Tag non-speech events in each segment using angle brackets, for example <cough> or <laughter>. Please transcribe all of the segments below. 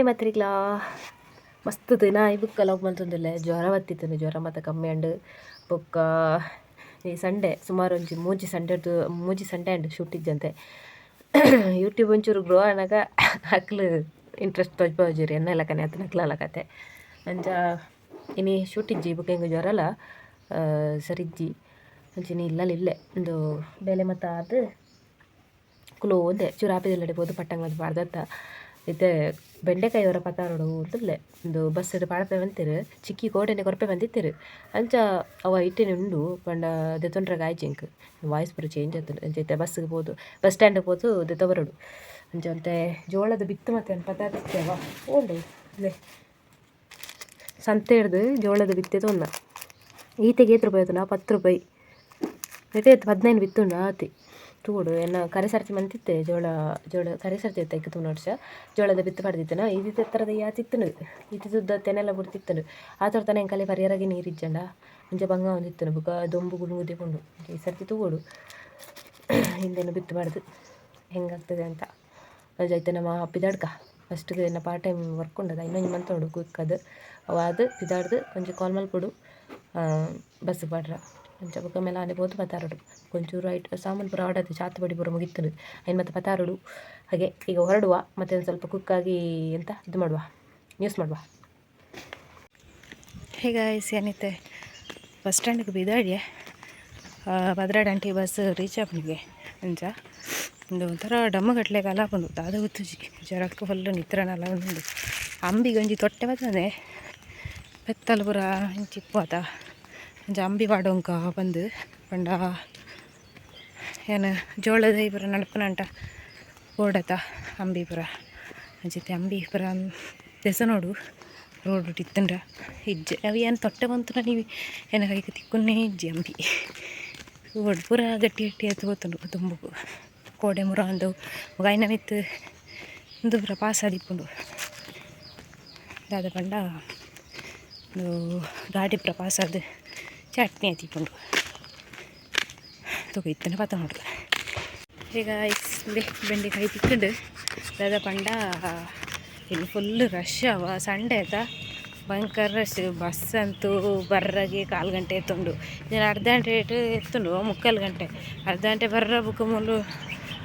Hi ಮಾತ್ರಿಗ್ಲಾ? ಮಸ್ತ್ ದಿನ. Book log ಮಂತೊಂದುಲ್ಲೆ ಜ್ವರ ಬತ್ತಿತ್ತು ಜ್ವರ ಮತ್ತು ಕಮ್ಮಿ ಅಂಡು ಬೊಕ್ಕ ಈ ಸಂಡೆ ಸುಮಾರು ಒಂಜಿ ಮೂಜಿ ಸಂಡೆದು ಮೂಜಿ ಸಂಡೆ ಅಂಡ್ ಶೂಟ್ ಇಜ್ಜಂತೆ. ಯೂಟ್ಯೂಬ್ ಒಂಚೂರು ಗ್ರೋ ಆನಾಗ ಅಕ್ಲು ಇಂಟ್ರೆಸ್ಟ್ ತೋಜ್ಪಾವುಜುರಿ ಎನ್ನೆಲ್ಲ ಕನೆ ಅತ್ತ ನಕ್ಲಲ್ಲ ಕತೆ ಅಂಚ ಇನಿ ಶೂಟ್ ಇಜ್ಜಿ ಬೊಕ ಹಿಂಗೆ ಜ್ವರಲ ಸರಿಜ್ಜಿ ಅಂಚಿನಿ ಇಲ್ಲ ಇಲ್ಲೆ ಒಂದು ಬೇಲೆ ಮತ್ತು ಅದು ಕುಲೋ ಒಂದೇ ಚೂರು ಆಪಿದಲ್ಲಿ ಬೋದು ಪಟ್ಟಂಗ ಅದು ಬಾರ್ದತ್ತ. ಇತ್ತೆ ಬೆಂಡೆಕಾಯಿ ಅವರ ಪತ್ತಾರೋಡು ಉಂಟುಲ್ಲೆ ಒಂದು ಬಸ್ ಪಾಡಪೆ ಬಂತಿರು ಚಿಕ್ಕಿ ಕೋಟೆನೆ ಕೊರಪೆ ಬಂದಿತ್ತಿರು ಅಂಚ ಅವ ಇಟ್ಟೆನೆ ಉಂಡು, ಪಂಡ ದೆತೊಂಡ್ರೆ ಆಯ್ಜಿಂಕ್ ವಾಯ್ಸ್ ಪೂರ ಚೇಂಜ್ ಆತುಂಡು ಇತ್ತೆ ಬಸ್ಸಿಗೆ ಪೋದು ಬಸ್ ಸ್ಟ್ಯಾಂಡ್ ಪೋದು ದೆತ ಬರಡು ಅಂಚ ಅಂತೆ ಜೋಳದ ಬಿತ್ತು ಮತ್ತೆ ಪತ್ತಾತಿತ್ತೇವ ಓಂಡು ಲೇ ಸಂತೆ ಹಿಡ್ದು ಜೋಳದ ಬಿತ್ತೆ ತೊಂದ. ಈತೆಗೆ ಏತ್ ರೂಪಾಯಿ ಆಯ್ತು ಪತ್ತು ರೂಪಾಯಿ. ಐತೆ ಹದಿನೈದು ಬಿತ್ತು ಆತಿ. ತೂಡು ಎನ್ನ ಕರೆ ಸರ್ತಿ ಮಂತಿತ್ತೆ ಜೋಳ ಜೋಳ, ಕರೆ ಸರ್ತಿ ಇತ್ತೆ ಇಕ್ಕ ವರ್ಷ ಜೋಳದ ಬಿತ್ತು ಪಡೆದಿತ್ತನ ಇದು ಯಾ ಯಾತಿತ್ತನು ಇದು ದುದ್ದ ತೆನೆಲ್ಲ ಬಿಡ್ತಿತ್ತನು. ಆ ಥರ ತನ ಕಲೆ ಪರಿಯರಾಗಿ ನೀರಿಜ್ಜಂಡ ಮುಂಚೆ ಬಂಗ ಒಂದಿತ್ತನು, ಬುಕ ದೊಂಬು ಗುಣುಗುದೆ ಕೊಂಡು ಈ ಸರ್ತಿ ತೂಗೋಡು. ಹಿಂದೇನು ಬಿತ್ತು ಮಾಡ್ದು ಹೆಂಗಾಗ್ತದೆ ಅಂತ. ಜೈತೆ ನಮ್ಮ ಪಿದಾಡ್ಕ. ಫಸ್ಟ್ಗೆ ಏನ ಪಾರ್ಟ್ ಟೈಮ್ ವರ್ಕ್ ಉಂಡದ, ಇನ್ನೊಂದು ಮಂತ್ ನೋಡು ಕುಕ್ಕದು ಅವಾದ ಪಿದಾಡ್ದು ಕೊಂಚ ಕಾಲ್ ಮಲ್ಪೊಡು ಬಸ್ ಪಾಡ್ರ ಅಂಚ ಬೊಕ ಮೇಲೆ ಆನೆ ಪೋದು ಪತಾರಡು ಒಂಚೂರು ಐಟ್ ಸಾಮಾನು ಪೂರ ಆಡೋದು ಚಾತ್ ಬಡಿ ಪೂರ ಮುಗಿತನು ಐನ್ ಮತ್ತೆ ಪತಾರಡು ಹಾಗೆ ಈಗ ಹೊರಡುವ. ಮತ್ತೆ ಒಂದು ಸ್ವಲ್ಪ ಕುಕ್ಕಾಗಿ ಎಂತ ಇದು ಮಾಡುವ. ಯೂಸ್ ಮಾಡುವ. ಹೇಗ ಏನಿತ್ತೆ? ಬಸ್ ಸ್ಟ್ಯಾಂಡಿಗೆ ಬೀದಾಡಿಯೇ ಭದ್ರಾ ಡಂಟಿ ಬಸ್ ರೀಚ್ ಆಪನಿಗೆ ಅಂಚ. ಒಂದು ಒಂಥರ ಡಮ್ಮಗಟ್ಲೆ ಕಾಲ ಬಂದು. ಅದು ಉತ್ತುಜಿ ಜರಕ್ಕೆ ಫುಲ್ ನಿತ್ರನಲ್ಲ ಒಂದು ಅಂಬಿ ಒಂಜಿ ತೊಟ್ಟೆ ಬರ್ತದೆ ಬೆತ್ತಲು ಪುರ ಚಿಪ್ಪು ಅಂಚ ಪಾಡೋಂಕ ಬಂದು ಪಂಡ ಏನು ಜೋಳದ ಪೂರ ಅಂಟ ಓಡತ ಅಂಬಿ ಪೂರ ಅಂಚಿತ್ತೆ ಅಂಬಿ ಪೂರ ದೆಸ ನೋಡು, ರೋಡ್ ಟಿತ್ತಂಡ ಇಜ್ಜೆ ಅವು ಏನು ತೊಟ್ಟೆ ಬಂತು ನೀವು? ಏನ ಕೈಗೆ ತಿಕ್ಕುನ್ನೇ ಇಜ್ಜಿ ಅಂಬಿ. ಓಡ್ ಪೂರ ಗಟ್ಟಿ ಗಟ್ಟಿ ಎತ್ತು ಹೋತಂಡು ತುಂಬು. ಕೋಡೆ ಮುರ ಅಂದವು ಗಾಯನ ಮಿತ್ತು ಒಂದು ಪೂರ ಪಾಸ್ ಆದಿಪ್ಪುಂಡು. ದಾದ ಪಂಡ ಗಾಡಿ ಪೂರ ಪಾಸ್ ಆದ ಚಟ್ನಿ ಆತಿಪ್ಪುಂಡು ತುಗ, ಇತ್ತನೆ ಪಾತ ನೋಡ್ದು ಈಗ ಬೆ ಬೆಂಡೆಕಾಯಿ ತಿಕ್ಕೊಂಡು ದಾದ ಪಂಡ ಇಲ್ಲಿ ಫುಲ್ ರಶ್ ಅವ. ಸಂಡೆ ಆಯ್ತಾ? ಭಯಂಕರ ರಶ್ ಬಸ್ ಅಂತೂ ಬರ್ರಾಗಿ ಕಾಲು ಗಂಟೆ ಎತ್ತುಂಡು. ಇನ್ನು ಅರ್ಧ ಗಂಟೆ ಎತ್ತುಂಡು, ಮುಕ್ಕಾಲು ಗಂಟೆ. ಅರ್ಧ ಗಂಟೆ ಬರ್ರ ಬುಕ್ಕ ಮೂಲು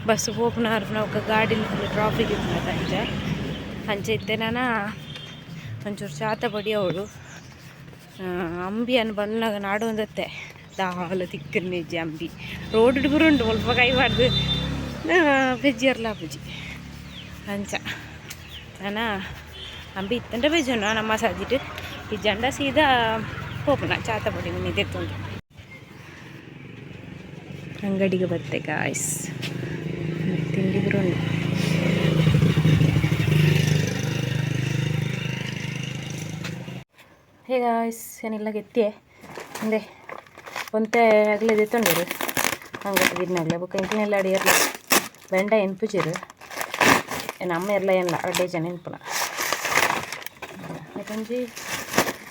ಬಸ್ ಓಪನ್ ಆರ್ಪನ ಒಕ್ಕ ಗಾಡಿ ಟ್ರಾಫಿಕ್ ಇತ್ತು ಅಂಚೆ ಅಂಚೆ ಇತ್ತೆ ನಾನು ಒಂಚೂರು ಚಾತ ಬಡಿ ಅವಳು. ಅಂಬಿ ಅನ್ನು ಬಂದಾಗ ನಾಡು ಒಂದತ್ತೆ ದಾಲು ತಿಕ್ಕರ್ ನಿಜ ಅಂಬಿ ರೋಡ್ ಬರುಂಡು ಸ್ವಲ್ಪ ಕೈ ಮಾಡ್ದು ಬೆಜ್ಜಿಯರ್ಲ ಬುಜಿ ಅಂಚ ನಾನ ಅಂಬಿ ಇತ್ತಂಡ ಬೆಜ್ಜನು ನಮ್ಮ ಸಾಜಿಟ್ಟು ಈ ಜಂಡ ಸೀದಾ ಹೋಪುನ ಚಾತ ಬಡಿ ನಿದೆತ್ತುಂಡು ಅಂಗಡಿಗೆ ಬತ್ತೆ ಗಾಯ್ಸ್ ತಿಂಡಿ ಗಾಯ್ಸ್ ಏನಿಲ್ಲ ಗೆತ್ತಿಯೇ ಅಂದೆ, ಒಂತೆ ಆಗಲೇ ದೆತ್ತೊಂಡಿರು ಹಂಗೆ ಇದ್ನಲ್ಲೇ ಬುಕ್ಕ ಇಂಕಿನೆಲ್ಲ ಅಡಿಯರ್ಲ ಬೆಂಡ ಎನ್ಪುಜಿರು ನಮ್ಮ ಅಮ್ಮ ಎಲ್ಲ ಏನಿಲ್ಲ ಅಡ್ಡೆ ಜನ ಎನ್ಪುನ. ಅಂಜಿ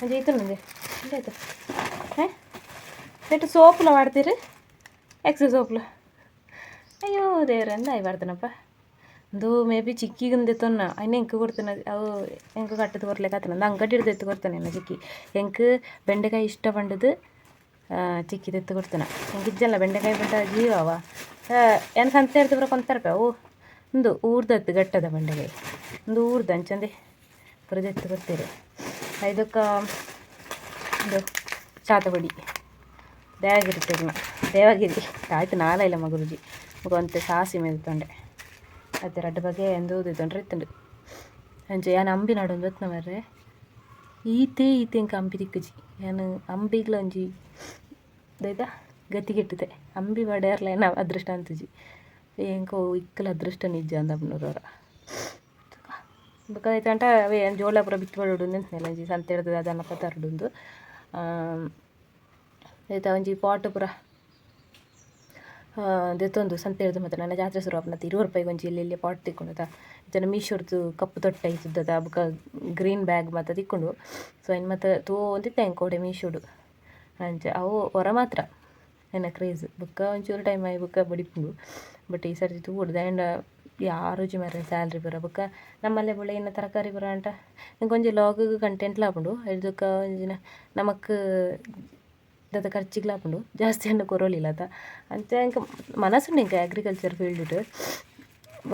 ಅಂಜಿ ಇತ್ತು ನನಗೆ ಆಯ್ತು. ಹಾಂ? ಎಷ್ಟು ಸೋಪ್ಲ ಮಾಡ್ತೀರಿ? ಎಕ್ಸ್ ಸೋಪ್ಲ ಅಯ್ಯೋ ದೇವ್ರಂದ ಒಂದು ಮೇ ಬಿ ಚಿಕ್ಕಿಗೆ ಅಂದಿತ್ತನ್ನ ಅಯ್ನ ಎಂಕ್ ಕೊಡ್ತಾನೆ ಅವು ಎಂಕ್ ಕಟ್ಟದು ಬರ್ಲಿಕ್ಕೆ ಅಂದ ಅಂಗಡಿ ಹಿಡ್ದು ಎತ್ತು ಕೊಡ್ತಾನೆ ಚಿಕ್ಕಿ ಎಂಕ್ ಬೆಂಡೆಕಾಯಿ ಇಷ್ಟ ಬಂಡದು ಚಿಕ್ಕಿದು ಎತ್ತು ಕೊಡ್ತಾನೆ ಎಂಕ್ ಇಜ್ಜಲ್ಲ ಬೆಂಡೆಕಾಯಿ ಬಂಡ ಅವ ಏನು ಸಂತೆ ಬರೋ ಕೊಂತಾರಪ್ಪ ಅವು ಒಂದು ಊರ್ದತ್ತು ಗಟ್ಟದ ಬೆಂಡೆಕಾಯಿ ಒಂದು ಊರ್ದ ಅಂಚಂದೆ ಬರೋದು ಎತ್ತು ಕೊಡ್ತೀರಿ ಇದಕ್ಕೆ ಒಂದು ಚಾತಬಡಿ ದೇವಗಿರಿ ತೆಗ್ನ ದೇವಗಿರಿ ಆಯ್ತು ನಾಲ ಇಲ್ಲ ಮಗುರುಜಿ ಅಂತ ಸಾಸಿ ಮೇಲ್ತೊಂಡೆ ಅದೇ ಬಗೆ ಬಗ್ಗೆ ಎಂದು ತೊಂದ್ರೆ ಇತ್ತುಂಡು ಅಂಚೆ ಯಾನ್ ಅಂಬಿ ನಡೊಂದು ಮರ್ರೆ. ಈತೆ ಈತೆ ಇಂಕ ಅಂಬಿ ದಿಕ್ಕುಜಿ. ಯಾನು ಅಂಬಿಗ್ಲ ಒಂಜಿ ದೈದ? ಗತಿಗೆಟ್ಟಿದೆ ಅಂಬಿ ಬಡೆಯರ್ಲ ಏನ ಅದೃಷ್ಟ ಅಂತುಜಿ ಎಂಕೋ ಇಕ್ಕಲ ಅದೃಷ್ಟ ನಿಜ ಅಂದ ಅಪ್ಪನವ್ರವ್ರ ಬುಕ್ಕ ಅಂಟ, ಅವೇ ಜೋಳ ಪೂರ ಬಿತ್ತು ಬಡೋಡು ನೆನ್ಸ್ನೆಲ್ಲ ಒಂಜಿ ಸಂತೆ ಹಿಡ್ದು ಅದನ್ನ ಪತ್ತಾರಡುಂದು ಆಯ್ತಾ ಒಂಜಿ ಪಾಟ್ ಪೂರ ದೆತ್ತೊಂದು ಸಂತೆ ಹೇಳಿದ ಮತ್ತೆ ನನ್ನ ಜಾತ್ರೆ ಶುರು ಆಪನತ್ತ ಇರುವ ರೂಪಾಯಿ ಇಲ್ಲಿ ಇಲ್ಲಿ ಪಾಟ್ ತಿಕ್ಕೊಂಡದ ಇದನ್ನು ಮೀಶೋರ್ದು ಕಪ್ಪು ತೊಟ್ಟೆ ಇದ್ದದ ಬೊಕ ಗ್ರೀನ್ ಬ್ಯಾಗ್ ಮತ್ತೆ ತಿಕ್ಕೊಂಡು. ಸೊ ಇನ್ನು ಮತ್ತೆ ತೋ ಒಂದಿತ್ತೆ ಹೆಂಗೆ ಕೋಡೆ ಮೀಶೋಡು. ಅಂಚೆ ಅವು ಹೊರ ಮಾತ್ರ. ನನ್ನ ಕ್ರೇಜ್ ಬುಕ್ಕ ಒಂಚೂರು ಟೈಮ್ ಆಗಿ ಬುಕ್ಕ ಬಡಿಪುಂಡು. ಬಟ್ ಈ ಸರ್ತಿ ತೂಡು ಆ್ಯಂಡ್ ಯಾರು ಮರ ಸ್ಯಾಲ್ರಿ ಬರ ಬೊಕ್ಕ. ನಮ್ಮಲ್ಲೇ ಬುಳೆ ತರಕಾರಿ ಬರ ಅಂಟ. ಒಂಜಿ ಲಾಗ್ ಕಂಟೆಂಟ್ ಲಾಪುಂಡು ಇದಕ್ಕೆ ಒಂಜಿನ ನಮಕ್ ದಾದ ಖರ್ಚಿಗೆ ಜಾಸ್ತಿ ಹಣ್ಣು ಕೊರೋಲಿಲ್ಲ ಆತ ಅಂಚ ಎಂಕ ಮನಸ್ಸುಂಡು ಇಂಕ ಅಗ್ರಿಕಲ್ಚರ್ ಫೀಲ್ಡ್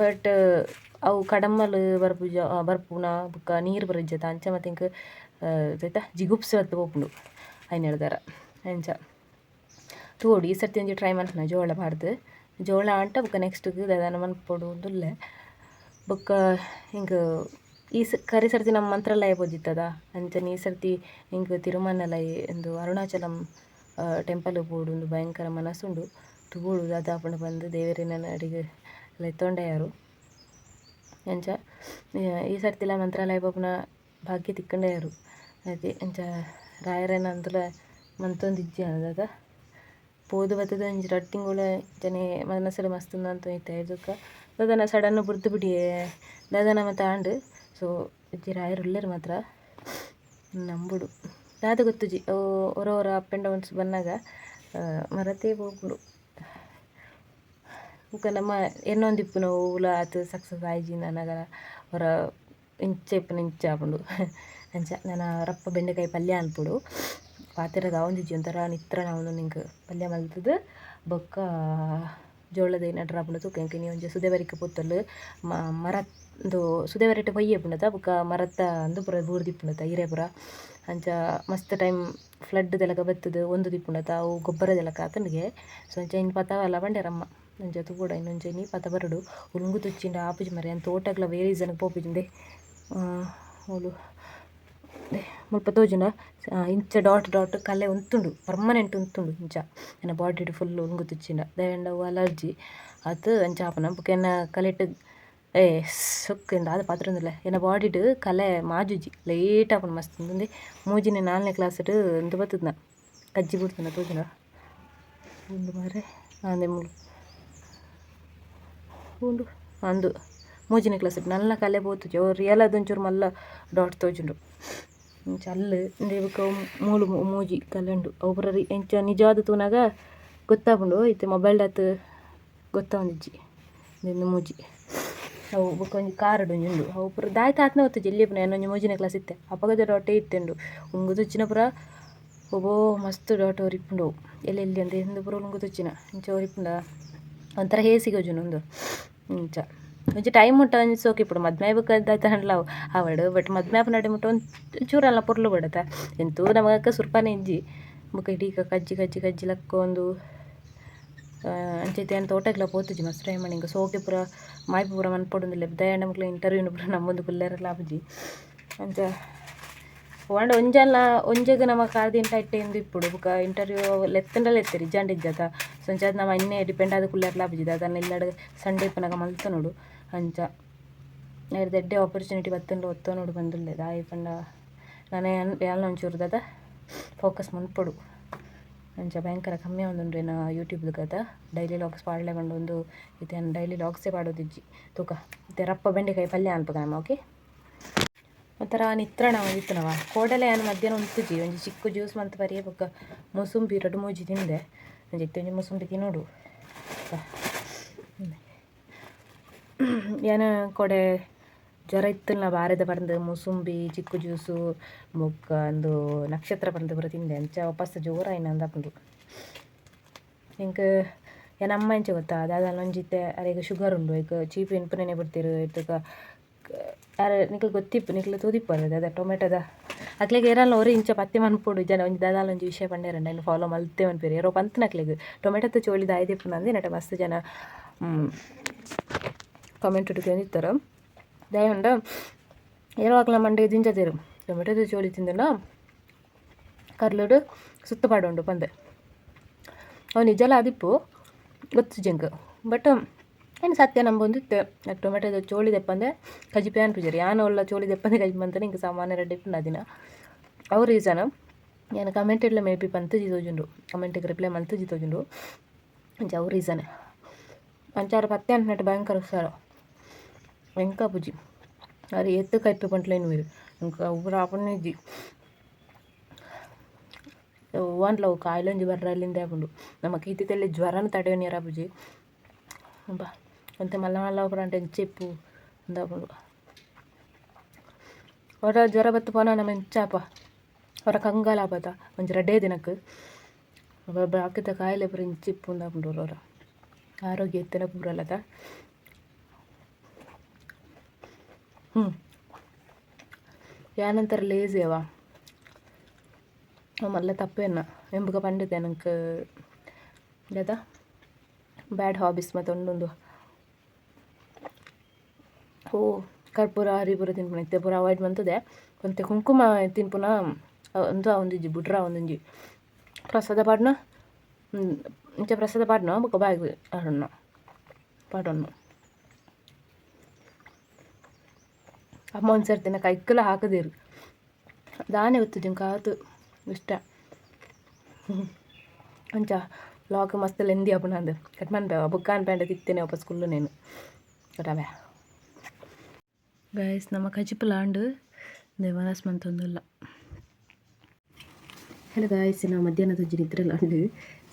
ಬಟ್ ಅವು ಕಡಮಲ್ ಬರ್ಪುಜ ಬರ್ಪುನ, ಬುಕ್ಕ, ನೀರು ಬರಜ್ಜತ ಅಂಚ ಮತ್ತೆ ಇಂಕ ದೈತ ಜಿಗುಪ್ಸೆ ಬತ್ತು ಪೋಪುಂಡು ಅಯ್ನ ಹೇಳ್ದಾರ. ಅಂಚ. ತೋಡಿ ಈ ಸರ್ತಿ ಒಂಜಿ ಟ್ರೈ ಮಾಡ್ತಾನೆ ಜೋಳ ಪಾಡ್ದು ಜೋಳ ಅಂಟ ಬುಕ್ಕ ನೆಕ್ಸ್ಟ್ಗ್ ದಾದಾನ ಮನ್ಪೊಡು ಉಂದುಲ್ಲೆ ಬೊಕ್ಕ ಹಿಂಗೆ ಈ ಸ, ಕರಿ ಸರ್ತಿ ನಮ್ಮ ಮಂತ್ರಾಲಯ ಬೋದಿತ್ತದ ಅಂಚನೆ ಈ ಸರ್ತಿ ಹಿಂಗೆ ತಿರುಮನ್ನಲೈ ಎಂದು ಅರುಣಾಚಲಂ ಟೆಂಪಲ್ ಪೋಡು ಉಂದು ಭಯಂಕರ ಮನಸ್ಸುಂಡು ತೂವೋಡು ದಾದಾಪುಂಡು ಬಂದು ದೇವೆರಿನ ಅಡಿಗೆ ಲೆತ್ತೊಂಡೆಯಾರು ಎಂಚ ಈ ಸರ್ತಿಲ ಮಂತ್ರಾಲಯ ಪೋಪುನ ಭಾಗ್ಯ ತಿಕ್ಕಂಡೆಯಾರು ಅದೇ ಎಂಚ ರಾಯರನ ಅಂದುಲ ಮಂತೊಂದಿಜ್ಜಿ ಅನ್ನದಾದ ಪೋದು ಬತ್ತದ ಒಂಜಿ ರಟ್ಟಿಂಗುಳ ಜನೆ ಮನಸ್ಸಲ್ಲಿ ಮಸ್ತ್ ಅಂತ ಐತೆ ಇದಕ್ಕೆ ದಾದನ ಸಡನ್ ಬುರ್ದು ಬಿಡಿಯೇ ದಾದನ ಮತ್ತೆ ಆಂಡ್ ಸೊ ಇಜ್ಜಿ ರಾಯರು ಉಳ್ಳೇರು ಮಾತ್ರ ನಂಬುಡು ದಾದ ಗೊತ್ತುಜಿ ಜಿ ಅವರವರ ಅಪ್ ಆ್ಯಂಡ್ ಡೌನ್ಸ್ ಬಂದಾಗ ಮರತೇ ಹೋಗ್ಬಿಡು. ಬೊಕ ನಮ್ಮ ಇನ್ನೊಂದು ಇಪ್ಪು ನಾವು ಹೂಲ ಆತು ಸಕ್ಸಸ್ ಆಯ್ಜಿ ನನಗ, ಹೊರ ಇಂಚೆ ಇಪ್ಪನ ಇಂಚೆ ಆಪುಂಡು ಅಂಚ, ನಾನು ರಪ್ಪ ಬೆಂಡೆಕಾಯಿ ಪಲ್ಯ ಅನ್ಪುಡು. ಪಾತೆರೆದ ಅವಂದಿಜ್ಜಿ ಒಂಥರ ನಿತ್ರ ನಾವು ನಿಂಗೆ ಪಲ್ಯ ಮಲ್ತದು ಬೊಕ್ಕ ಜೋಳದ ಏನಾಡ್ರ ಆಪುಂಡು ತೂಕ ಇಂಕ ನೀ ಒಂಜಿ ಸುದೆ ಬರಿಕೆ ಪೊತ್ತಲು ಮರ ಇಂದು ಸುದೆ ಬರಿಟೆ ಪೊಯ್ಯೆ ಪುಂಡತ ಬೊಕ ಮರತ್ತ ಅಂದು ಪುರ ಬೂರ್ದಿ ಹಿರೇ ಪೂರ ಅಂಚ ಮಸ್ತ್ ಟೈಮ್ ಫ್ಲಡ್ ದೆಲಕ ಬತ್ತುದು, ಒಂದು ದಿಪ್ಪುಂಡತ ಅವು ಗೊಬ್ಬರ ದೆಲಕ ಆತನಿಗೆ ಸೊ ಅಂಚ ಇನ್ನು ಪತಾವಲ್ಲ ಬಂಡೆರಮ್ಮ ಅಂಚ ತೂಡ ಇನ್ನೊಂಚ ನೀ ಪತ ಬರಡು. ಉಲ್ಂಗು ತುಚ್ಚಿಂಡ ಆಪುಜಿ ಮರೆ, ಅಂತ ತೋಟಗ್ಲ ಬೇರೆ ರೀಸನ್ಗೆ ಪೋಪುಜಿಂದೆ ಅವಳು ಮುಲ್ಪ ತೋಜುಂಡ ಇಂಚ ಡಾಟ್ ಡಾಟ್ ಕಲೆ ಉಂತುಂಡು ಪರ್ಮನೆಂಟ್ ಉಂತುಂಡು ಇಂಚ. ಎನ್ನ ಬಾಡಿಡ್ ಫುಲ್ ಉಂಗು ತುಚ್ಚಿಂಡ. ದಾಯಂಡ ಅವು ಅಲರ್ಜಿ ಅತ್ ಅಂಚ ಆಪುನ ಬೊಕ ಎನ್ನ ಕಲೆಟ್ ಏ ಸೊಕ್ಕಿಂದ ಅದು ಪಾತ್ರೊಂದುಲ್ಲ ಎನ್ನ ಬಾಡಿಡ್ ಕಲೆ ಮಾಜುಜಿ. ಲೇಟ್ ಆಪುಂಡು ಮಸ್ತ್ ಉಂದು ಮೂಜಿನ ನಾಲ್ನೇ ಕ್ಲಾಸ್ಡ್ ಇಂದು ಬತ್ತದ ಕಜ್ಜಿ ಬಿಡ್ತುಂಡ ತೋಜುಂಡ ಉಂದು ಮಾರೆ ಆಂದೆ ಮೂಲು ಉಂಡು ಅಂದು. ಮೂಜಿನೆ ಕ್ಲಾಸ್ ನಲ್ಲ ಕಲೆ ಪೋತುಜಿ ಅವ್ರು ರಿಯಲ್ ಅದೊಂಚೂರು ಮಲ್ಲ ಡಾಟ್ ತೋಜುಂಡು. ಮೂಳು ಬೊಕ ಮೂಲು ಮೂಜಿ ಕಲೆ ಉಂಡು ಅವು ಪೂರ ರಿ ಎಂಚ ನಿಜವಾದ ತೂನಗ ಗೊತ್ತಾಪುಂಡು ಇತ್ತೆ ಮೊಬೈಲ್ ದಾತ್ ಗೊತ್ತಾವೊಂದಿಜ್ಜಿ ಮೂಜಿ. ಅವು ಬೊಕೊಂಜಿ ಕಾರಡ್ ಒಂಜಿ ಉಂಡು ಅವು ಪುರ ದಾಯೆ ಆತ್ನ ಗೊತ್ತುಜಿ ಎಲ್ಯ ಪುನ ಒಂಜಿ ಮೋಜಿನ ಕ್ಲಾಸ್ ಇತ್ತೆ. ಅಪಗದ ಡೊಟ್ಟೆ ಇತ್ತೆಂಡು. ಉಂಗು ತುಚ್ಚಿನ ಪೂರ ಒಬ್ಬೋ ಮಸ್ತ್ ಡಾಟ್ ಒರಿಪ್ಪುಂಡು ಅವು. ಎಲ್ಲಿ ಎಲ್ಲಿ ಅಂದೆ, ಹಿಂದೆ ಪೂರ ಉಂಗು ತುಚ್ಚಿನ. ಇಂಚ ಒರಿಪ್ಪುಂಡ ಒಂಥರ ಹೇಸಿಗೋಜುನು ಒಂದು ಇಂಚ. ಒಂಚು ಟೈಮ್ ಉಂಟ ಅನ್ಸೋಕೆ ಇಪ್ಪಡು ಮದ್ಮಾಯಿ ಬೇಕಾದಾಯ್ತು ಹಂಡ್ಲಾವು ಅವಡು ಬಟ್ ಮದ್ಮಾಪ ನಡೆ ಮುಟ್ಟ ಒಂದು ಚೂರಲ್ಲ ಪೊರ್ಲು ಬಿಡತ್ತ ಎಂತೂ ನಮಗಕ್ಕ ಸುರ್ಪಾನೆ ಇಜ್ಜಿ. ಬುಕ್ಕ ಇಡೀ ಕಜ್ಜಿ ಕಜ್ಜಿ ಕಜ್ಜಿ ಲಕ್ಕ ಒಂದು ಅಂಚೈತೆ ಅಂತ ತೋಟಗ್ಲ ಪೋತುಜಿ ಮಸ್ತ್ ಟೈಮ್ ಹಿಂಗೆ ಸೋಕೆ ಪೂರ ಮಾಯ್ಪು ಪೂರ ಮನ್ಪೊಡುಂದಿಲ್ಲ ದಯಣ್ಣ ಮಕ್ಳು ಇಂಟರ್ವ್ಯೂನು ಪೂರ ನಮ್ಮೊಂದು ಕುಲ್ಲೆರೆಲ್ಲ ಆಪುಜಿ ಅಂಚ ಪೋಂಡ ಒಂಜಲ್ಲ ಒಂಜೆಗ್ ನಮ ಕಾರ್ದಿಂಟ ಇಟ್ಟೆ ಇಂದು ಇಪ್ಪುಡು. ಬೊಕ ಇಂಟರ್ವ್ಯೂ ಲೆತ್ತಂಡಲ ಎತ್ತೆರ್ ಇಜ್ಜಾಂಡ ಇಜ್ಜತ ಸೊ ಅಂಚಾದ್ ನಮ ಇನ್ನೆ ಡಿಪೆಂಡ್ ಆದ್ ಕುಲ್ಲೆರ್ಲ ಆಪುಜಿದ ಅದನ್ನ ಇಲ್ಲಡ್ ಸಂಡೆ ಇಪ್ಪನಗ ಮಲ್ತನೋಡು ಅಂಚ ಐರ್ದ ಎಡ್ಡೆ ಆಪರ್ಚುನಿಟಿ ಬತ್ತುಂಡು ಒತ್ತೊನೋಡು ಬಂದುಲ್ಲೆ ದಾಯಿ ಪಂಡ, ನಾನೇ ಯಾಲ್ನ ಒಂಚೂರು ದಾದ ಫೋಕಸ್ ಮನ್ಪೊಡು. ಅಂಚ ಭಯಂಕರ ಕಮ್ಮಿ ಆವೊಂದುಂಡು ಯೂಟ್ಯೂಬ್ ಕದ ಡೈಲಿ ಲಾಗ್ಸ್ ಪಾಡ್ಲೆ ಪಂಡ ಒಂದು ಇತ್ತೆ ಡೈಲಿ ಲಾಗ್ಸೇ ಪಾಡೋದಿಜ್ಜಿ. ತೂಕ. ಇತ್ತೆ ರಪ್ಪ ಬೆಂಡೆಕಾಯಿ ಪಲ್ಯ ಅನ್ಪಗ ನಮ್ಮ ಓಕೆ ಒಂಥರ ನಿತ್ರಣ ಇತ್ತನವ ಕೋಡಲೆ ಏನು ಮಧ್ಯಾಹ್ನ ಉಂತುಜಿ ಒಂಜಿ ಚಿಕ್ಕು ಜ್ಯೂಸ್ ಮಂತ್ ಬರಿಯೇ ಬೊಕ್ಕ ಮೂಸುಂಬಿ ರಡ್ಡು ಮೂಜಿ ತಿಂದೆ. ಒಂಜಿ ಒಂಜಿ ಮೂಸುಂಬಿ ತಿನ್ನೋಡು. ಏನು ಕೊಡೆ ಜ್ವರ ಇತ್ತಲ್ಲ, ಬಾರೆದ ಪಂದ್ ಮೂಸುಂಬಿ, ಚಿಕ್ಕು ಜ್ಯೂಸು ಬೊಕ್ಕ ಅಂದು ನಕ್ಷತ್ರ ಪಂದ್ ಪೂರ ತಿಂದೆ. ಅಂಚ ವಾಪಸ್ ಜೋರ ಆಯ್ನ ಅಂದಾಪುಂಡು ಹಿಂಗ ಏನ ಅಮ್ಮ ಎಂಚ ಗೊತ್ತಾ? ದಾದಾಲ ಒಂಜಿತ್ತೆ ಅರೆಗ್ ಶುಗರ್ ಉಂಡು ಐಕ್ ಚೀಪ್ ಎನ್ಪುನೆನೆ ಬಿಡ್ತಿರು ಇತ್ತುಕ ಯಾರು ನಿಕ್ಲು ಗೊತ್ತಿಪ್ಪು ನಿಕ್ಲು ತೂದಿಪ್ಪರು ದಾದ ಟೊಮೆಟೊದ ಅಕ್ಲೆಗ್ ಏರಲ್ಲ ಅವ್ರಿ, ಇಂಚ ಪತ್ತೆ ಮನ್ಪೋಡು ಜನ ಒಂಜಿ ದಾದಾಲ ಒಂಜಿ ವಿಷಯ ಪಂಡೇರಂಡ ಇನ್ನು ಫಾಲೋ ಮಲ್ತೆ ಮನ್ಪೆರ್ ಏರೋ ಪಂತನ ಅಕ್ಲೆಗ್ ಟೊಮೆಟೊದ ಚೋಳಿ ದಾಯ್ದಿಪ್ಪುನ ನಂದಿ, ನಟ ಮಸ್ತ್ ಜನ ಕಾಮೆಂಟ್ ಇಟ್ಕೊಂಡಿರ್ತಾರ ದಯಂಡ ಏರೋ ಅಕ್ಲ ಮಂಡೆ ದಿಂಜದೇರು ಟೊಮೆಟೊದ ಚೋಳಿ ತಿಂದನ ಕರ್ಲುಡು ಸುತ್ತ ಪಾಡುಂಡು ಪಂದೆ. ಅವು ನಿಜಲ ಆದಿಪ್ಪು, ಗೊತ್ತು ಜಂಕ್. ಬಟ್, ಏನು ಸತ್ಯ ನಂಬೊಂದಿತ್ತೆ. ಟೊಮೆಟೊದ ಚೋಳಿ ದೆಪ್ಪಂದೆ ಕಜಿಪೆ ಪ್ಯಾನ್ ಪೂಜಾರಿ. ಯಾನು ಒಲ್ಲ ಚೋಳಿ ದೆಪ್ಪಂದೆ ಕಜಿ ಬಂತಾನೆ ಹಿಂಗೆ ಸಾಮಾನ್ಯ ರೆಡ್ಡಿ ಇಪ್ಪುಂಡು ಅದಿನ. ಅವು ರೀಸನ್ ಏನು ಕಮೆಂಟ್ ಇಡ್ಲ ಮೇ ಬಿ ಪಂತಜಿ ತೋಜುಂಡು. ಕಮೆಂಟಿಗೆ ರಿಪ್ಲೈ ಮಂತಜಿ ತೋಜುಂಡು. ಅಂಚ ಅವು ರೀಸನ್ ಅಂಚಾರು ಪತ್ತೆ ಅಂಟ್ನಟ್ಟು ಭಯಂಕರ ಹುಷಾರ. ಎಂಕ ಪುಜಿ అది ఎత్తు కప్పి పంటలేని మీరు ఇంకా ఊరు ఆపనే ఇజ్జి ಓನ್ಲ ಅವು ಕಾಯಿಲೊಂಜಿ ಬರ್ರಲ್ಲಿಂದ ಆಪುಂಡು ನಮ ಕೀತಿ ತೆಲ್ಲಿ ಜ್ವರನ ತಡೆಯೋನಿಯರ ಬುಜಿ ಬಾ ಅಂತೆ ಮಲ್ಲ ಮಲ್ಲ ಒಬ್ಬರಂಟೆ ಚಿಪ್ಪು ಅಂದಕೊಂಡು ಹೊರ ಜ್ವರ ಬತ್ತು ಪೋನ ನಮ್ಮ ಚಾಪ ಹೊರ ಕಂಗಾಲ ಆಪತ ಒಂಚೂರು ರಡ್ಡೇ ದಿನಕ್ಕೆ ಒಬ್ಬೊಬ್ಬ ಹಾಕಿದ ಕಾಯಿಲೆ ಬರೀ ಚಿಪ್ಪು ಅಂದಾಕೊಂಡು ಅವರ ಆರೋಗ್ಯ ಎತ್ತಿನ ಪೂರಲ್ಲದ ಹ್ಞೂ ಯಾನಂತರ ಲೇಸಿ ಅವ. ಮಲ್ಲ ತಪ್ಪೇನ ಎಂಬುಗ ಪಂಡಿತೆ ನಂಗೆ లేదా ಬ್ಯಾಡ್ ಹಾಬೀಸ್ ಮತ್ತು ಒಂದೊಂದು. ಓ ಕರ್ಪೂರ, ಹರಿಪುರ ತಿನ್ಪುನ ಇತ್ತೆ ಪೂರ ಅವಾಯ್ಡ್ ಮಂತದೆ ಕೊಂತೆ ಕುಂಕುಮ ತಿನ್ಪುನ ಒಂದು ಒಂದಿಜ್ಜಿ ಬುಡ್ರ ಒಂದೊಂಜಿ ಪ್ರಸಾದ ಪಾಡ್ನ? ಇಂಚ ಪ್ರಸಾದ ಪಾಡ್ನ? ಬೊಕ ಬಾಯ್ ಆಡಣ್ಣ ಅಮ್ಮ ಒಂದು ಸರ್ತಿನ ಕೈಕ್ಕಲ ಹಾಕದಿರು ದಾನೆ ಒತ್ತುಜಿಂಗ್ ಕಾತು. ಇಷ್ಟ. ಅಂಚ ಲಾಕ್ ಮಸ್ತ್ ಲೆಂದಿ ಅಪ್ಪ ನಂದು ಕಟ್ ಬುಕ್ಕಾನ್ ಪ್ಯಾಂಟ್ ತಿತ್ತೇನೆ ವಾಪಸ್ ಕುಲ್ಲು ನೇನು. ಕಟಾವೆ. ಗಾಯಸ್ ನಮ್ಮ ಕಜಿಪುಲಾಂಡು ದೇವದಾಸ್ ಮಂತೊಂದುಲ್ಲ ಹಲೋ ಗಾಯ್ಸ್ ನಾವು ಮಧ್ಯಾಹ್ನದ ನಿದ್ರೆ ಉಂಡು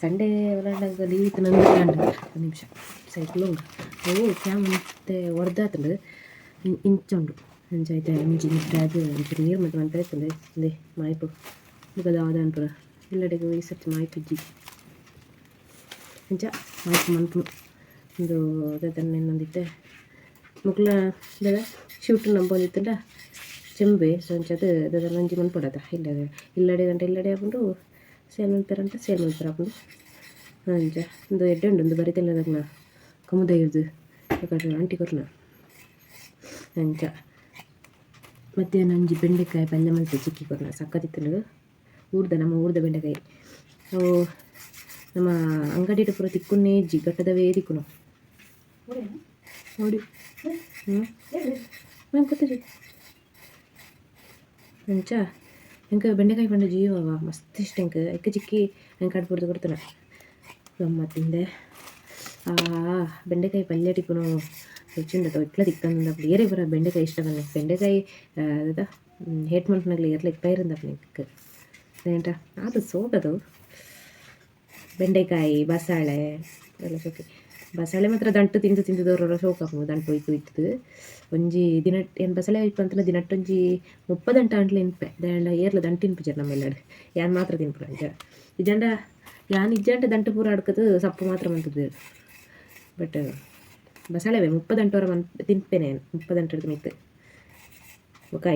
ಸಂಡೇ ಅವರಾಗ ಲೀವ್ ಇತ್ತು ನಂದು ಲಾಂಡು ಒಂದು ನಿಮಿಷ. ಸೈಕಲ್ ಉಂಡು ಅವು ಕ್ಯಾಮ್ ಮತ್ತೆ ಹೊಡೆದಾತಂಡು ಇಂಚುಂಡು ಅಂಚಾಯ್ತು ಮುಂಚೆ ನಿದ್ರೆ ಅದು ಒಂಚೂರು ನೀರು ಮತ್ತೆ ಮಂತ್ರ ತಂದೆ ತಂದೆ ಮಾಯಿಪು ಮುಗದ ಆದ ಅನ್ಪುರ ಎಲ್ಲಡೆಗೂ ಈ ಸರ್ತಿ ಮಾಯ್ಪಿಜ್ಜಿ ಅಂಚ ಮಾಯಿಪು ಮನ್ಪು. ಒಂದು ಅದನ್ನು ಇನ್ನೊಂದಿತ್ತೆ. ಮುಕ್ಲ ಇಲ್ಲದ ಶೂಟ್ ನಂಬಂದಿತ್ತಂಡ ಚೆಂಬೆ ಸಂಚದು ಅದರ ನಂಜಿ ಮನ್ಪಡದ. ಇಲ್ಲದ ಇಲ್ಲಡೆ ಗಂಟೆ ಇಲ್ಲಡೆ ಹಾಕೊಂಡು ಸೇಲ್ ಮಲ್ಪೆರ ಅಂತ ಸೇಲ್ ಮಲ್ಪೆರ ಹಾಕೊಂಡು ಅಂಚ, ಒಂದು ಎಡ್ಡೆ ಉಂಡು ಒಂದು ಬರಿತಿಲ್ಲದಾಗ ಕಮುದ ಇರ್ದು. ಆಂಟಿ ಕೊರ್ನ ಅಂಚ ಮಧ್ಯಾಹ್ನ ಒಂಜಿ ಬೆಂಡೆಕಾಯಿ ಪಲ್ಯ ಮಲ್ಪೆ ಚಿಕ್ಕಿ ಕೊಡೋಣ ಸಕ್ಕತ್ತಿತ್ತು ಊರ್ದ, ನಮ್ಮ ಊರ್ದ ಬೆಂಡೆಕಾಯಿ. ನಮ್ಮ ಅಂಗಡಿಟ ಪೂರ ತಿಕ್ಕುನ್ನೇ ಜಿ ಗಟ್ಟದವೇ ನೋಡಿ. ಹ್ಞೂ ಅಂಚ ಎಂಕ ಬೆಂಡೆಕಾಯಿ ಪಂಡ ಜೀವವ ಮಸ್ತ್ ಇಷ್ಟ ಎಂಕ ಎಕ್ಕ ಚಿಕ್ಕಿ ನಂಗೆ ಕಡ್ಬಾರ್ದು ಕೊಡ್ತಾನೆ. ಗಮ್ಮತ್ತಿಂದೆ ಆ, ಬೆಂಡೆಕಾಯಿ ಪಲ್ಯ ಟಿಪ್ಪುನು ರುಚಿಂಡ ಇಟ್ಲ ತಿಕ್ಕಂದ ಬೇರೆ ಬರ ಬೆಂಡೆಕಾಯಿ ಇಷ್ಟ ಬನ್ನಿ ಬೆಂಡೆಕಾಯಿ ಅದ ಹೇಟ್ ಮಲ್ಪನಾಗ್ಲಿ ಇರ್ಲಿ ಪೈರಂದ ನಿಂಗೆ ಏನಂಟ ಅದು ಸೋಗದು ಬೆಂಡೆಕಾಯಿ ಬಸಳೆ ಎಲ್ಲ ಸೋಕಿ ಬಸಳೆ ಮಾತ್ರ ದಂಟು ತಿಂದು ತಿಂದದವ್ರ ಶೋಕಾಪು ದಂಟು ಒಯ್ತು ಇತ್ತು ಒಂಜಿ ದಿನ ಏನು ಬಸಳೆ ಇಪ್ಪ ಅಂತ ದಿನಟ್ಟೊಂಜಿ ಮುಪ್ಪದಂಟ ಅಂಟ್ಲೆ ಇನ್ಪೆ ದಂಡ ಏರ್ಲ ದಂಟು ಇನ್ಪಿಜರ್ ನಮ್ಮೆಲ್ಲಡೆ ಯಾನ್ ಮಾತ್ರ ತಿನ್ಪುರ ಅಂಚ ಇಜಂಡ ಯಾನ್ ಇಜ್ಜಂಟ ದಂಟು ಪೂರ ಅಡ್ಕದು ಸಪ್ಪು ಮಾತ್ರ ಮಂತದ್ದು ಬಟ್ ಬಸಳೆವೆ ರ ಮನ್ ತಿನ್ಪೇನೆ ಮುಪ್ಪದಂಟ ಹಿಡ್ದು ಮಿತ್ತು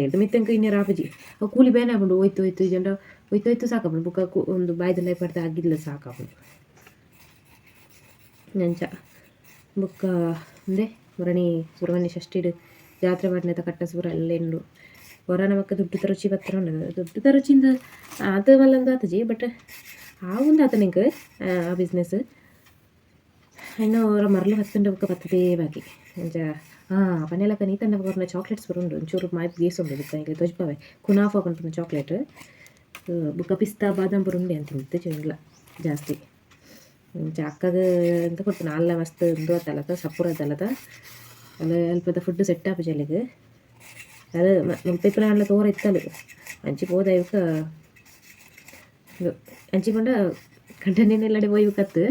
ಎರಡು ಮಿತ್ತಂಕ ಇನ್ನೇರು ಆಪಜಿ. ಅವು ಕೂಲಿ ಬೇನೆ ಹಾಕೊಂಡು ಹೋಯ್ತು ಹೋಯ್ತು ಜಂಡ ಹೋಯ್ತು ಹೋಯ್ತು ಸಾಕಾಪುಂಡು ಬುಕ್ಕ ಒಂದು ಬಾಯ್ದಲ್ಲ ಪಡ್ತಾ ಆಗಿಲ್ಲ ಸಾಕಾಪುಂಡು ನಂಚ ಬುಕ್ಕ ಅಂದೆ ಮುರಣಿ ಸುರವಣಿ ಷಷ್ಠಿಡು, ಜಾತ್ರೆ ಮಾಡಿದ ಕಟ್ಟ ಸುರ ಅಲ್ಲೆಂಡು ಹೊರ ನಮಕ್ಕ ದುಡ್ಡು ತರುಚಿ ಬತ್ತರ ದುಡ್ಡು ತರುಚಿಂದ, ಅದು ಮಲ್ಲಂದು ಆತಜಿ, ಬಟ್ ಆ ಒಂದು ಆತ ನಿಂಗೆ ಆ ಬಿಸ್ನೆಸ್ ಇನ್ನು ಅವರ ಮರಳು ಹತ್ತಂಡ ಬೊಕ್ಕ ಬತ್ತದೇ ಬಾಕಿ ಅಂಚ ಹಾಂ ಪನೆಲಕ ನೀತಂಡ ಬರ್ನ ಚಾಕ್ಲೇಟ್ಸ್ ಬರುಂಡು ಒಂಚೂರು ಮಾಯ್ ಬೇಸುಂಡು ಬುಕ್ಕ ಈಗ ತೊಜ್ಪಾವೆ ಕುನಾಫಾ ಬಂತು ಚಾಕ್ಲೇಟ್ ಬುಕ್ಕ ಪಿಸ್ತಾ ಬಾದಾಮ್ ಬರುಂಡೆ ಅಂತ ತಿಂತು ಚಿಂಗ್ಲ ಜಾಸ್ತಿ ಅಕ್ಕಗ ಎಂತ ಕೊಡ್ತಾನೆ ಅಲ್ಲ ಮಸ್ತ್ ಒಂದು ಅತ್ತಲ್ಲದ ಸಪುರ ಅತ್ತಲ್ಲದ ಅಲ್ಲ ಅಲ್ಪದ ಫುಡ್ ಸೆಟ್ ಆಪ ಜಲ್ಲಿಗೆ ಅದು ಪೈಪಲ ಅಲ್ಲ ತೋರ ಇತ್ತಲು ಅಂಚಿ ಹೋದ ಇವಕ್ಕ ಇದು ಅಂಚಿಕೊಂಡ ಕಂಟನೆಲ್ಲಡೆ ಹೋಯ್ಬೇಕತ್ತು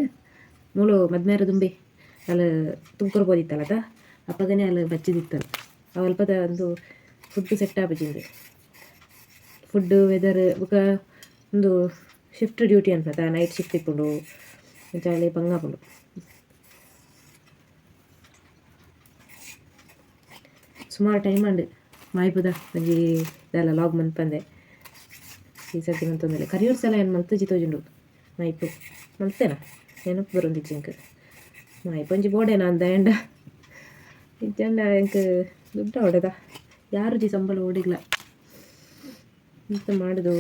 ಮೂಳು ಮದ್ಮೇರ ದುಂಬಿ ಅಲ್ಲಿ ಅದ? ಅಪ್ಪಗನೇ ಅಲ್ಲಿ ಬಚ್ಚಿದಿತ್ತಲ್ಲ. ಅವಲ್ಪದ ಒಂದು ಫುಡ್ ಸೆಟ್ ಆಪಜಿಂದು ಫುಡ್ ವೆದರ್ ಬುಕ ಒಂದು ಶಿಫ್ಟ್ ಡ್ಯೂಟಿ ಅನ್ಪದ ನೈಟ್ ಶಿಫ್ಟ್ ಇಪ್ಪುಂಡು, ಜಾಲಿ ಬಂಗಾಪುಂಡು ಸುಮಾರು ಟೈಮ್ ಅಂಡ್ ಮಾಯ್ಪುದ ಒಂಜಿ ಇದೆಲ್ಲ ಲಾಗ್ ಮನ್ಪಂದೆ ಈ ಸರ್ತಿ ಮಂತೊಂದಿಲ್ಲ ಕರಿಯೂರ್ ಸಲ ಏನು ಮಲ್ತು ಜಿತೋಜುಂಡು? ಮಾಯ್ಪು. ಮಲ್ತೇನ ನೆನಪು ಬರೊಂದಿಜ್ಜಿ ಎಂಕ್ ಮಾಯ ಒಂಜಿ ಬೋಡೆನ ಅಂದ ಎಂಡ ಇಜ್ಜಂಡ ಎಂಕ್ ದುಡ್ಡ ಹೊಡೆದ ಯಾರು ಜಿ ಸಂಬಳ ಓಡಿಗ್ಲ ಎಂತ ಮಾಡಿದು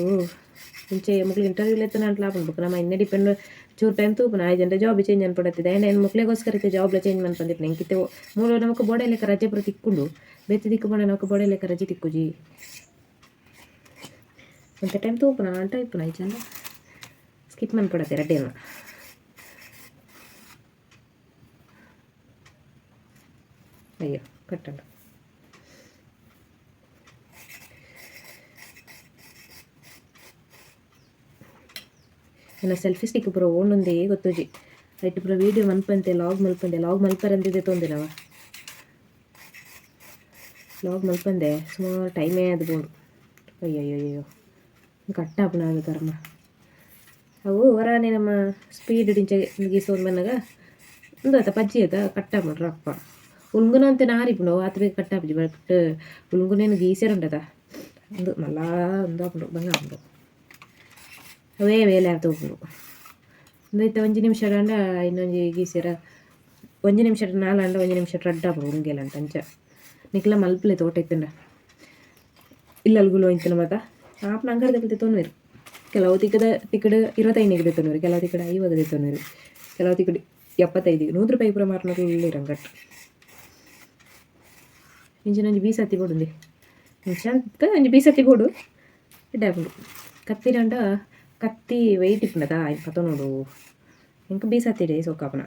ಮುಂಚೆ ಮಕ್ಳು ಇಂಟರ್ವ್ಯೂ ಎತ್ತನ ನಾನು ಲಾಭ ಉಂಟು ನಮ್ಮ ಇನ್ನೇ ಡಿಪೆಂಡ್ ಚೂರು ಟೈಮ್ ತೂಪನ ನಾ ಜನ ಜಾಬ್ ಚೇಂಜ್ ಅನ್ಪಡತ್ತಿದೆ ಏನು ಏನು ಮಕ್ಳಿಗೋಸ್ಕರ ಇತ್ತು ಜಾಬ್ಲ ಚೇಂಜ್ ಮಾಡ್ಕೊಂಡಿತ್ತು ನೆಂಕಿತ್ತೆ ಮೂರು ನಮಕ್ ಬೋಡೆ ಲೆಕ್ಕ ರಜೆ ಪುರ ತಿಕ್ಕೊಂಡು ಬೇತಿ ದಿಕ್ಕು ಮಾಡ ನಮಕ್ ಬೋಡೆ ಲೆಕ್ಕ ರಜೆ ತಿಕ್ಕುಜಿ ಅಂತ ಟೈಮ್ ತೂಪನ ಅಂಟ ಇಪ್ಪನ ಚಂದ ಸ್ಕಿಪ್ ಮಾಡ್ಕೊಡತ್ತೆ ರಡ್ಡೇನ ಅಯ್ಯೋ ಕಟ್ಟಲ್ಲ ನನ್ನ ಸೆಲ್ಫಿ ಸ್ಟಿಕ್ ಬರೋ ಓಣೊಂದೇ ಗೊತ್ತುಜಿ ಐಟ್ ಪೂರ ವೀಡಿಯೋ ಮಲ್ಪಂತೆ ಲಾಗ್ ಮಲ್ಪಂದೆ ಲಾಗ್ ಮಲ್ಪರಂದಿದೆ ತೊಂದಿನವ ಲಾಗ್ ಮಲ್ಪಂದೆ ಸುಮಾರು ಟೈಮೇ ಅದು ಬೋಡು ಅಯ್ಯಯ್ಯಯ್ಯೋ ಕಟ್ಟಾಪುನ ಅದು ಕರ್ಮ ಅವು ಹೊರಾನೆ ನಮ್ಮ ಸ್ಪೀಡ್ ಡಿಂಚ ಗೀಸೋದು ಬಂದಾಗ ಒಂದು ಆತ ಪಜ್ಜಿ ಆಯ್ತ ಕಟ್ಟಾಪುಂಡ್ರು ಅಪ್ಪ ಉಲ್ಗುನ ಅಂತ ನಾರಿಪುಂಡು ಆತ ಬೇಕು ಕಟ್ಟಾಪುಜಿ ഗീസറുണ്ടതാ ಉಲ್ಗುನೇನು നല്ല ಬಂಗ ಆಪುಂಡು ಅವೇ ವೇಲೆ ಆತ ಉಪ್ಪುಂಡು ಒಂದೈತೆ ಒಂಜಿ ನಿಮಿಷ ಅಂಡ ಇನ್ನೊಂಜಿ ಗೀಸೆರ ಒಂಜಿ ನಿಮಿಷ ನಾಲಂಡ ಒಂಜಿ ನಿಮಿಷ ರಡ್ಡ ಉಂಗೆಲ ಅಂತ ಅಂಚ ನಿಕ್ಲ ಮಲ್ಪಲೆ ತೋಟ ಇತ್ತಂಡ ಇಲ್ಲಲ್ಗುಲು ಇಂತನ ಮಾತ ಆಪನ ಅಂಗಡಿ ತಪ್ಪದೆ ತೊನ್ನೂರು ಕೆಲವು ತಿಕ್ಕದ ತಿಕ್ಕಡು ಇರುವತ್ತೈನಿಗೆ ತೆತ್ತೊನ್ನೂರು ಕೆಲವು ತಿಕ್ಕಡ ಐವತ್ತು ತೆತ್ತೊನ್ನೂರು ಕೆಲವು ತಿಕ್ಕಡು ಎಪ್ಪತ್ತೈದಿಗೆ ನೂರು ರೂಪಾಯಿ ಪೂರ ಮಾರ್ನೂರು ಇರಂಗಟ್ಟು ಇಂಚಿನೊಂದು ಬೀಸತ್ತಿ ಕೊಡುಂದೆ. ಇಂಚಂತ ಒಂಜಿ ಬೀಸತ್ತಿ ಕೊಡು. ಇಡ್ಡಾಕೊಂಡು ಕತ್ತಿರಂಡ ಕತ್ತಿ ವೆಯ್ಟ್ ಇಪ್ಪನದ ಇಪ್ಪತ್ತ ನೋಡು. ಇಂಕ ಬೀಸತ್ತಿಡೆ ಸೊಕ್ಕಾಪನ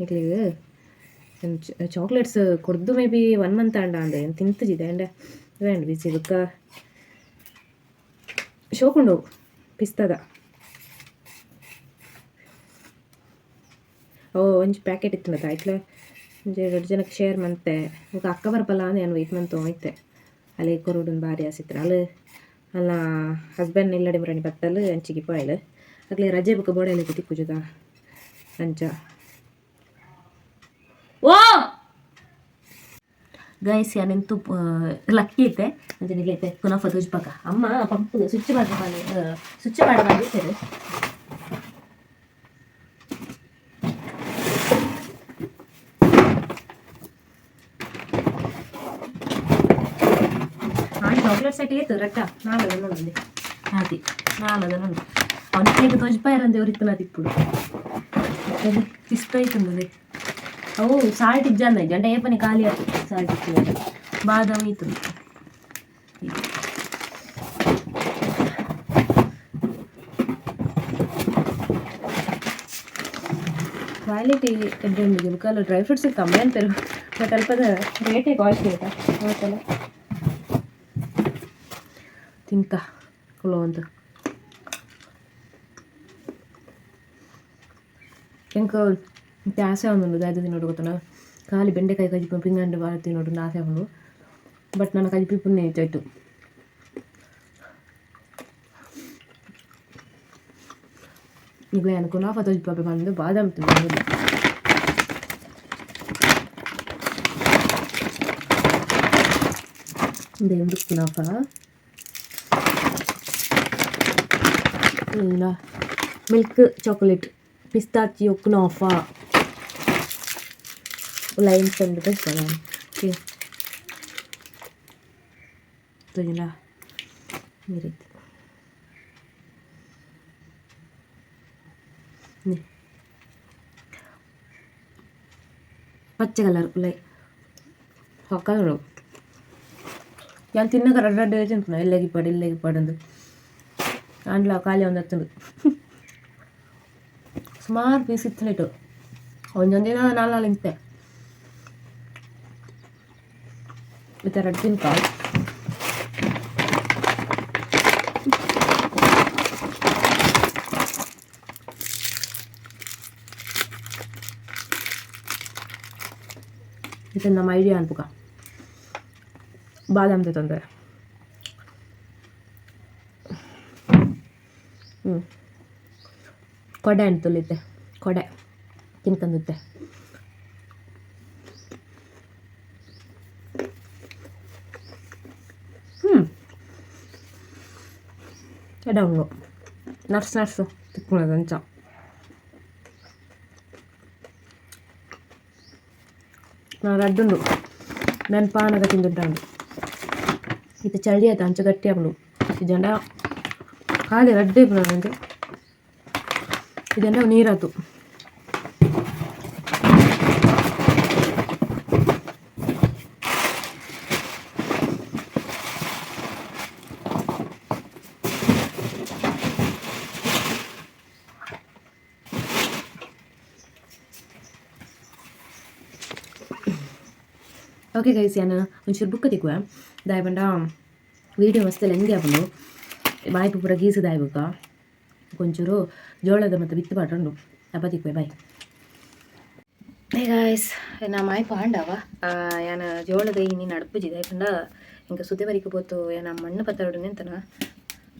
ಇಕ್ಲಿಗೆ ಚಾಕ್ಲೇಟ್ಸ್ ಕೊಡ್ದು ಮೇ ಬಿ ಒನ್ ಮಂತ್ ಅಂಡ ಅಂದೆ. ತಿಂತಿದ್ದೆ ಅಂಡ ಬೇಡ ಬಿಸಿ ಬುಕ್ಕ ಶೋಕೊಂಡು ಹೋಗು. ಪಿಸ್ತದ. ಓ, ಒಂಜಿ ಪ್ಯಾಕೆಟ್ ಇತ್ತು ಆಯ್ತಲೆ ಒಂಜಿ ಎರಡು ಜನಕ್ಕೆ ಶೇರ್ ಮಂತೆ. ಈಗ ಅಕ್ಕ ಬರ್ಬಲ್ಲ ನಾನು ವೆಯ್ಟ್ ಮಂತ್ ಹೋಯ್ತೆ. ಅಲ್ಲಿ ಕೊರೋಡನ್ ಭಾರಿ ಆಸಿತ್ರ ಅಲ್ಲಿ ಅಲ್ಲ ಹಸ್ಬೆಂಡ್ ಇಲ್ಲಡಿ ಮರಣಿ ಬತ್ತಲು, ಅಂಚಿಗೆ ಪಾಯ್ಲು. ಅಗ್ಲೆ ರಜೆ ಬುಕ್ಕ ಬೋಡೆಯಲ್ಲಿ ಪೂಜದ. ಅಂಚ. ಓ! ಗೈಸ್ ಯಾನೆಂತು ಲಕ್ಕಿ ಐತೆ. ಅಂತ ನಿಲ್ಲೈತೆ ಕುನಾಫ ತುಜ್ಬಕ ಅಮ್ಮ, ಪಂಪ್, ಸ್ವಿಚ್ ಮಾಡಿ ಸ್ವಿಚ್ ಮಾಡಿ ಮಾಡಿರ್ತಾರೆ ನಾನು ಚಾಕ್ಲೇಟ್ ಸೆಟ್ ಏತು ರಟ್ಟ ನಾಲದ ನೋಡಿ ಹಾದಿ ನಾಲದ ನೋಡಿ ಅವನಿಗೆ ತೊಜ್ಪಾಯರಂದೆ ಅವ್ರಿತ್ತು ತಿಪ್ಪುಡು ಅದು ಇಷ್ಟ ಆಯ್ತಂದದೆ ಅವು ಸಾಲ್ಟ್ ಇಜ್ಜಂದ ಇಜ್ಜ ಅಂದ್ರೆ ಏಪನೆ ಖಾಲಿ ಆಯ್ತು ಸಾಲ್ಟ್ ಇತ್ತು ಬಾದಾಮಿ ಇತ್ತು ಕ್ವಾಲಿಟಿ ಎಡ್ಡೆ ಉಂಡಿಗೆ ಬುಕ್ಕಲ್ಲ ಡ್ರೈ ಫ್ರೂಟ್ಸ್ ಕಮ್ಮಿ ಅಂತಾರೆ ಬಟ್ ಅಲ್ಪದ ರೇಟೇ ಕಾಸ್ಟ್ಲಿ ಆಯ್ತಾ ಅವತ್ತಲ್ಲ ತಿಂತ ಕುಲೋ ಅಂತ ಎಂಕ ಮತ್ತೆ ಆಸೆ ಅವನು ದಾದ ತಿನ್ನೋಡು ಗೊತ್ತನ ಖಾಲಿ ಬೆಂಡೆಕಾಯಿ ಕಜಿಪು ಪಿಂಗಂಡು ಬಾಳ ತಿನ್ನೋಡು ನಾ ಆಸೆ ಅವನು ಬಟ್ ನನ್ನ ಕಜಿಪಿ ಪುಣ್ಯ ಹೆಚ್ಚಾಯ್ತು ಈಗ ನಾನು ಕುನಾಫ ತಜಿಪಾಪ ಬಂದು ಬಾದಾಮ್ ತಿನ್ನೋದು ಇದೆಂದು இல்லைங்களா மில்க்கு சாக்லேட் பிஸ்தாச்சியோக்குன்னு ஆஃபா லைன்ஸ் வந்துட்டு சொல்லலாம் ஓகே சரிங்களா இருக்கு பச்சை கலர் இல்லை ఒక్కరు ఎంత తిన్నాక రెడ్ రెడ్ వేసి ఉంటున్నాయి ఇళ్ళకి పడి దాంట్లో ಖಾಲಿ ಒಂದು ಹತ್ತಳು ಸುಮಾರು ಪೀಸ್ ಇತ್ತು ಒಂದೊಂದು ದಿನ ನಾಲ್ ನಾಲ್ ಇಂತೆ ಈ ಥರ ತಿನ್ಕಾಳು ಇದು ನಮ್ಮ ಐಡಿಯಾ ಅನ್ಪುಕ ಬಾದಾಮ್ದು ತೊಂದರೆ ಕೊಡೆ ಅಂತಲಿದ್ದೆ ಕೊಡೆ ತಿನ್ಕಂದಿದ್ದೆ ಹ್ಞೂ ಎಡವಳು ನರ್ಸ್ ನರ್ಸು ತಿಕ್ಕೊಳ್ಳೋದು ಅಂಚ నా రడ్డుండు దాని పానగా తింటుంటాడు ఇది చలి అయితే అంచ గట్టి అప్పుడు ఈ జెండా ఖాళీ రెడ్ అయిపోయినాడు అంతే ಇದೆಲ್ಲ ನೀರದು ಓಕೆ ಗೈಸ್ ಯಾನ ಒಂಚೂರು ಬುಕ್ ತಿಕ್ಕುವ ದಾಯ್ ಬಂಡ ವೀಡಿಯೋ ಮಸ್ತ್ ಲೆಂದಿ ಆಪುಂಡು ಬಾಯ್ಪು ಪೂರ ಗೀಸು ದಾಯ್ಬುಕ ಒಂಚೂರು ಜೋಳದ ಮತ್ತು ಬಿತ್ತು ಮಾಡ್ಕೊಂಡು ಅಪತಿಕ್ವೆ ಬಾಯ್ ಹೇ ಗಾಯ್ಸ್ ನಾ ಮಾಯ್ ಪಾಂಡವ ಯಾನ ಜೋಳದ ಈ ನೀನು ಅಡುಪುಜಿದ ಯಾಕಂಡ ಇಂಕ ಸುದ್ದಿ ಬರಿಕೆ పోతూ ಏನ ಮಣ್ಣು ಪತ್ತಾಡು ನಿಂತನ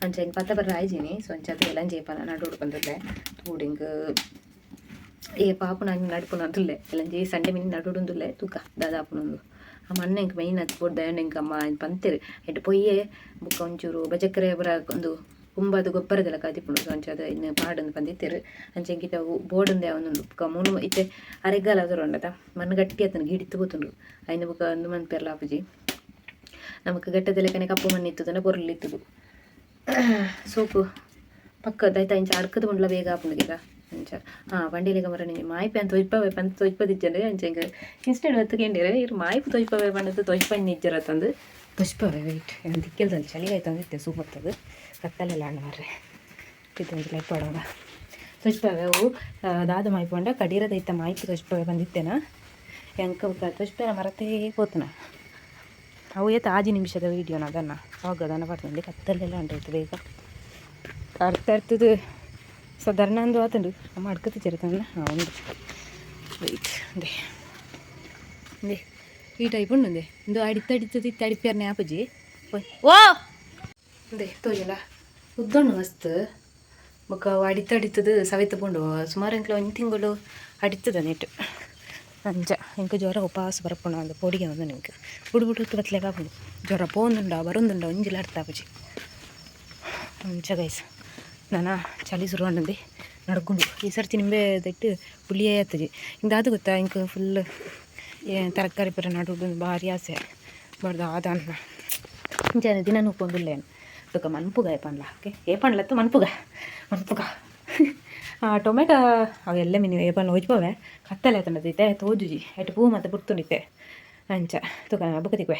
ಅಂಚ ಇಂಕ ಪತ್ತ ಬರ್ರ ಆಯ್ಜಿನಿ ಸೊ ಅಂಚ ಅದು ಎಲ್ಲ ಜೇಪನ ನಡು ಹುಡ್ಕೊಂಡ್ರೆ ತೂಡು ಇಂಕ ಏ ಪಾಪು ನಾನು ನಡ್ಪುನ ಅಂತುಲ್ಲೆ ಎಲ್ಲ ಜೇ ಸಂಡೆ ಮಿನಿ ನಡುಡುಂದುಲ್ಲೆ ತೂಕ ದಾದಾಪುನೊಂದು ಆ ಮಣ್ಣ ಇಂಕ ಮೈನ್ ಹತ್ತು ಕೊಡ್ದ ಇಂಕ ಅಮ್ಮ ಇಂಕ ಪಂತೆರು ಎಟ್ಟು ಪೊಯ್ಯೆ ಬುಕ್ಕ ಒಂಚೂರು ಬಜಕ್ಕರೆ ಬರ ಒಂದು ಕುಂಬಾದ ಗೊಬ್ಬರದೆಲ್ಲ ಕಾದಿಪ್ಪುಂಡು ಅಂಚಾದ ಇನ್ನು ಪಾಡೊಂದು ಪಂದಿತ್ತೆರ್ ಅಂಚೆಂಕಿತ ಬೋರ್ಡೊಂದೆ ಅವನೊಂದು ಬುಕ್ಕ ಮೂನು ಇತ್ತೆ ಅರೆಗಾಲ ಅದರೊಂಡದ ಮಣ್ಣ ಗಟ್ಟಿ ಆತನ ಗಿಡಿತ್ತು ಕೂತುಂಡು ಐನ ಬುಕ್ಕ ಒಂದು ಮಂದಿ ಪೆರ್ಲ ಅಪ್ಪುಜಿ. ನಮಕ್ ಗಟ್ಟದಲ್ಲೇ ಕಪ್ಪು ಮಣ್ಣು ಇತ್ತದನ್ನ ಪೊರ್ಲಿತ್ತದು <coughs> ಸೋಪು. ಪಕ್ಕದ ಆಯ್ತಾ, ಇಂಚ ಅರ್ಕದ ಮುಂಡ್ಲ ಬೇಗ ಆಪುಂಡಿಗ ಅಂಚ ಹಾಂ ಬಂಡಿಲಿಗ ಮರ ನಿಮಗೆ ಮಾಯಿಪೆ ಅಂತ ತೊಯ್ಪವೆ ಪಂತ ತೊಯ್ಪದಿಜ್ಜಂದ್ರೆ ಅಂಚ ಹಿಂಗೆ ಇನ್ಸ್ಟೆಡ್ ಹೊತ್ತುಕೊಂಡಿರ ಇರು ಮಾಯಿಪು ತೊಯ್ಪವೆ ಬಣ್ಣದ್ದು ತೊಯ್ಪಣ್ಣ ನಿಜ್ಜರ ತಂದು. ತೊಯ್ಪವೆ ವೆಯ್ಟ್ ದಿಕ್ಕಿಲ್ದಲ್ಲಿ ಚಳಿ ಆಯ್ತು ಕತ್ತಲೆಲ್ಲ ಹಣ್ಣು ಮಾರ್ರೆ ಇದೊಂದು ಲೈಟ್ ಪಡೋಣ ತೊಚ್ಪವೆ ಅವು ದಾದ ಮಾಯ್ಪೊಂಡ ಕಡೀರದೈತ ಮಾಯ್ಪು ತೊಚ್ಪವೆ ಬಂದಿತ್ತೇನ? ಎಂಕ ತೊಚ್ಪೆನ ಮರತೇ ಪೋತನ ಅವು ಏತ ಆಜಿ ನಿಮಿಷದ ವೀಡಿಯೋನ ಅದನ್ನು. ಅವಾಗ ಅದನ್ನು ಬರ್ತಂದೆ ಕತ್ತಲೆಲ್ಲ ಉಂಟಾಯ್ತು ಬೇಗ. ಅರ್ಥ ಇರ್ತದೆ. ಸಾಧಾರಣ ಅಂದು ಆತಂಡು. ಅಮ್ಮ ಅಡ್ಕತಿ ಚೆರತಂದ ಉಂಡು ವೆಯ್ಟ್ ಅದೇ ಅದೇ ಈ ಟೈಪ್ ಉಂಡು ಇಂದು ಅಡಿ ಇತ್ತು ಅಡಿಪ್ಯಾರ್ನೆ ಆಪಜಿ. ಓ! ಅದೇ ತೋಜಲ್ಲ ಉದ್ದಣ್ಣು ಮಸ್ತ್ ಬೊಕ್ಕ ಅವು ಅಡಿತಡಿತದ ಸವೆತ ಪುಂಡು ಸುಮಾರು ಎಂಕ್ಲ ಒಂದು ತಿಂಗಳು ಅಡಿತದ ನೆಟ್ ಅಂಚ ಇಂಕ ಜ್ವರ ಉಪವಾಸ ಬರಪುಣ ಒಂದು ಪೊಡಿಗೆ ಒಂದು ನಿಂಗೆ ಬುಡು ಬುಡು ಹೊತ್ತು ಬತ್ಲೆಗ ಆಪುಂಡು ಜ್ವರ ಪೋಂದುಂಡ ಬರೊಂದುಂಡ ಒಂಜಿಲ ಅರ್ತಾಪುಜಿ ಅಂಚ ಗೈಸ್ ನಾನು ಚಳಿ ಶುರು ಮಾಡಂದೆ ನಡ್ಕೊಂಡು ಈ ಸರ್ತಿ ನಿಂಬೆ ದಟ್ಟು ಪುಳಿಯೇ ಆಯ್ತದೆ ಹಿಂಗೆ ಅದು ಗೊತ್ತಾ ಇಂಕ ಫುಲ್ ತರಕಾರಿ ಪರ ನಡುವುದು ಭಾರಿ ಆಸೆ ಬರ್ದು ಆದನ್ನ ಇಂಚ ದಿನ ನೂಕೊಂದಿಲ್ಲ ಏನು ಅದಕ್ಕ ಮನ್ಪುಗ ಏಪನ್ಲ ಓಕೆ ಏಪನ್ಲತ್ತು ಮನ್ಪುಗ ಮನ್ಪುಗ ಟೊಮೆಟೊ ಅವೆಲ್ಲ ಮಿನಿ ಏಪನ್ ಒಯ್ಪವೆ ಕತ್ತಲೆ ತಂಡದೈತೆ ತೋಜುಜಿ ಎಟ್ಟು ಪೂ ಮತ್ತು ಪುರ್ತುಂಡಿತ್ತೆ ಅಂಚ ತುಕ ಬುಕ್ಕತಿಕ್ವೆ